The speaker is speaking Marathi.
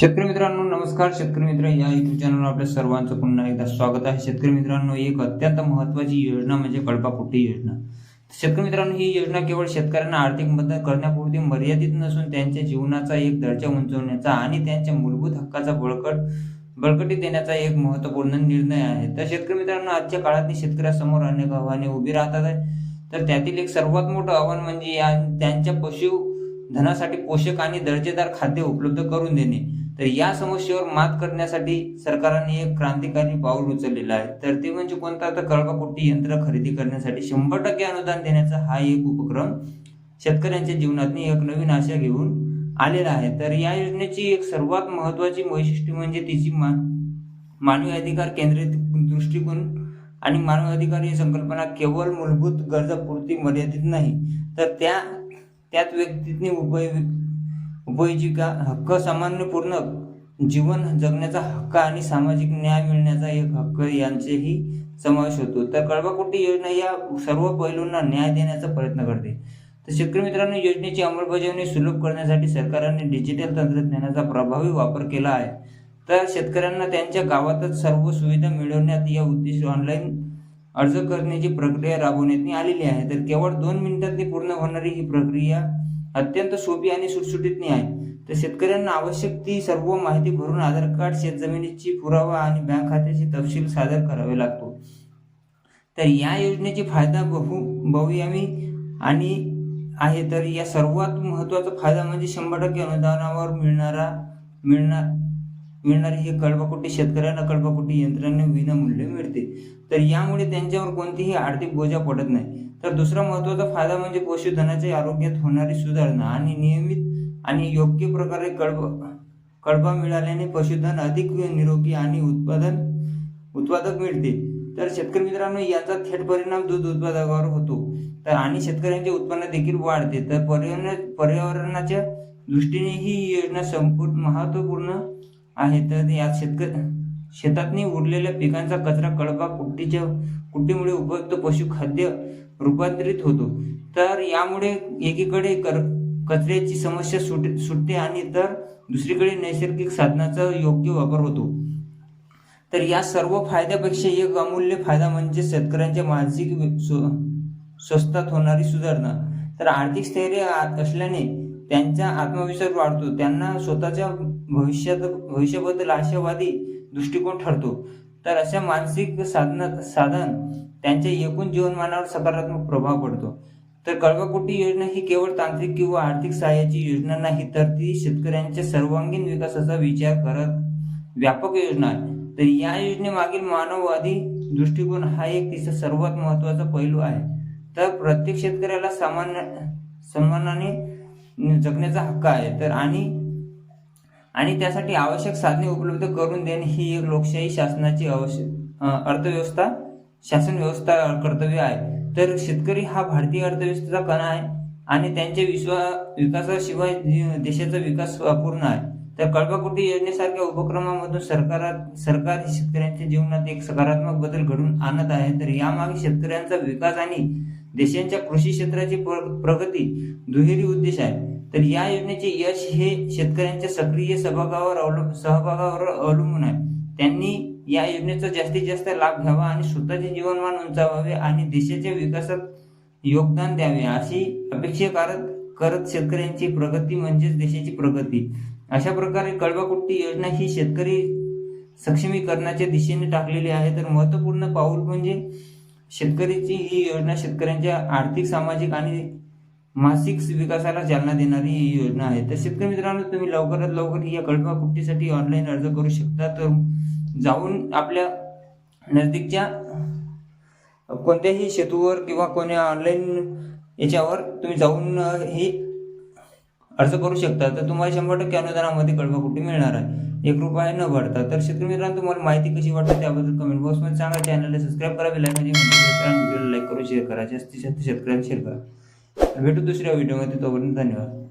शेतकरी मित्रांनो नमस्कार. शेतकरी मित्र या युट्यूब चॅनलवर आपल्या सर्वांचं पुन्हा एकदा स्वागत आहे. शेतकरी मित्रांनो एक अत्यंत महत्त्वाची योजना म्हणजे कळपापुट्टी योजना. शेतकरी मित्रांनो ही योजना केवळ शेतकऱ्यांना आर्थिक मदत करण्यापुरती मर्यादित नसून त्यांच्या जीवनाचा एक दर्जा उंचवण्याचा आणि त्यांच्या मूलभूत हक्काचा बळकट बळकटी देण्याचा एक महत्त्वपूर्ण निर्णय आहे. तर शेतकरी मित्रांनो आजच्या काळात शेतकऱ्यासमोर अनेक आव्हाने उभी राहतात. आहे. तर त्यातील एक सर्वात मोठं आव्हान म्हणजे या त्यांच्या पशु धनासाठी पोषक आणि दर्जेदार खाद्य उपलब्ध करून देणे. तर या समस्येवर मात करण्यासाठी सरकारने एक क्रांतिकारी पाऊल उचललेलं आहे. तर ते म्हणजे कोणता? तर कळकापोटी यंत्र खरेदी करण्यासाठी शंभर टक्के अनुदान देण्याचा हा एक उपक्रम शेतकऱ्यांच्या जीवनातनी एक नवीन आशा घेऊन आलेला आहे. तर या योजनेची एक सर्वात महत्वाची वैशिष्ट्य म्हणजे तिची मा मानवी अधिकार केंद्रित दृष्टिकोन आणि मानवी अधिकार ही संकल्पना केवळ मूलभूत गरजापुरती मर्यादित नाही. तर त्या त्यात व्यक्तीने उपयोग उपयोजिका हक्क सामान्यपूर्ण जीवन जगण्याचा हक्क आणि सामाजिक न्याय मिळण्याचा एक हक्क यांचेही समावेश होतो. तर कळवाकुटी योजना या सर्व पैलूंना न्याय देण्याचा प्रयत्न करते. तर शेतकरी मित्रांनो योजनेची अंमलबजावणी सुलभ करण्यासाठी सरकारने डिजिटल तंत्रज्ञानाचा प्रभावी वापर केला आहे. तर शेतकऱ्यांना त्यांच्या गावातच सर्व सुविधा मिळवण्यात या उद्देश ऑनलाईन अर्ज करण्याची प्रक्रिया राबवण्यात आलेली आहे. तर केवळ दोन मिनिटांनी पूर्ण होणारी ही प्रक्रिया अत्यंत सोपी आणि सुटसुटीतनी आहे. तर शेतकऱ्यांना आवश्यक ती सर्व माहिती भरून आधार कार्ड शेतजमिनीची पुरावा आणि बँक खात्याचे तपशील सादर करावे लागतो. तर या योजनेची फायदा बहु बहुयामी आणि आहे. तर या सर्वात महत्त्वाचा फायदा म्हणजे शंभर टक्के अनुदानावर मिळणारा मिळणार मिळणारी ही कळपाकुटी शेतकऱ्यांना कळपाकुटी यंत्राने विनामूल्य मिळते. तर यामुळे त्यांच्यावर कोणतीही आर्थिक बोजा पडत नाही. तर दुसरा महत्त्वाचा फायदा म्हणजे पशुधनाच्या आरोग्यात होणारी सुधारणा आणि नियमित आणि योग्य प्रकारे कळप कळपा मिळाल्याने पशुधन अधिक निरोगी आणि उत्पादन उत्पादक मिळते. तर शेतकरी मित्रांनो याचा थेट परिणाम दूध उत्पादकावर होतो. तर आणि शेतकऱ्यांचे उत्पन्न देखील वाढते. तर पर्यावरण पर्यावरणाच्या दृष्टीने ही योजना संपूर्ण महत्त्वपूर्ण आहे तर यात शेतकरी शेतातनी उरलेल्या पिकांचा कचरा कडबा कुट्टीच्या कुट्टीमुळे उपयुक्त पशुखाद्य रूपांतरित होतो. तर यामुळे एकीकडे कर कचऱ्याची समस्या सुट सुटते आणि तर दुसरीकडे नैसर्गिक साधनाचा योग्य वापर होतो. तर या सर्व फायद्यापेक्षा एक अमूल्य फायदा म्हणजे शेतकऱ्यांच्या मानसिक स्व- स्वस्थात होणारी सुधारणा. तर आर्थिक स्थैर्य आ- असल्याने त्यांचा आत्मविश्वास वाढतो. त्यांना स्वतःच्या भविष्यात भविष्याबद्दल आशावादी दृष्टिकोन ठरतो. तर अशा मानसिक साधना साधन त्यांच्या एकूण जीवनमानावर सकारात्मक प्रभाव पडतो. तर कळवाकुटी योजना ही केवळ तांत्रिक किंवा आर्थिक सहाय्याची योजना नाही तर ती शेतकऱ्यांच्या सर्वांगीण विकासाचा विचार करत व्यापक योजना आहे. तर या योजनेमागील मानववादी दृष्टिकोन हा एक तिचा सर्वात महत्त्वाचा पैलू आहे. तर प्रत्येक शेतकऱ्याला सामान्य सन्मानाने जगण्याचा हक्क आहे. तर आणि आणि त्यासाठी आवश्यक साधने उपलब्ध करून देणे ही एक लोकशाही शासनाची आवश्यक अर्थव्यवस्था शासन व्यवस्था कर्तव्य आहे. तर शेतकरी हा भारतीय अर्थव्यवस्थेचा कणा आहे आणि त्यांच्या विश्वा विकासाशिवाय देशाचा विकास अपूर्ण आहे. तर कळपाकुटी योजनेसारख्या उपक्रमामधून सरकारात सरकार शेतकऱ्यांच्या जीवनात एक सकारात्मक बदल घडवून आणत आहे. तर यामागे शेतकऱ्यांचा विकास आणि देशांच्या कृषी क्षेत्राची प्रगती दुहेरी उद्देश आहे. तर या योजनेचे यश हे शेतकऱ्यांच्या सक्रिय सहभागावर अवलंब सहभागावर अवलंबून आहे. त्यांनी या योजनेचा जास्तीत जास्त लाभ घ्यावा आणि स्वतःचे जीवनमान उंचावावे आणि देशाच्या विकासात योगदान द्यावे अशी अपेक्षा करत करत शेतकऱ्यांची प्रगती म्हणजेच देशाची प्रगती. अशा प्रकारे कळवाकुट्टी योजना ही शेतकरी सक्षमीकरणाच्या दिशेने टाकलेली आहे. तर महत्त्वपूर्ण पाऊल म्हणजे शेतकरीची ही योजना शेतकऱ्यांच्या आर्थिक सामाजिक आणि मासिक विकासाला चालना देणारी ही योजना आहे. तर शेतकरी मित्रांनो तुम्ही लवकरात लवकर या कल्पना कुट्टीसाठी ऑनलाईन अर्ज करू शकता. तर जाऊन आपल्या नजदीकच्या कोणत्याही सेतूवर किंवा कोण्या ऑनलाईन याच्यावर तुम्ही जाऊन ही अर्ज करू शकता तर तुम्हाला शंभर टक्के अनुदानामध्ये कळवा कुठे मिळणार आहे? एक रुपया न भरता तर शेतकरी मित्रांनो तुम्हाला माहिती कशी वाटते त्याबद्दल कमेंट बॉक्समध्ये सांगा. चॅनलला सबस्क्राईब करा बेलायकन व्हिडिओला लाईक करू शेअर करा. जास्तीत जास्त शेतकऱ्यांना शेअर करा. भेटू दुसऱ्या व्हिडिओमध्ये तोपर्यंत धन्यवाद.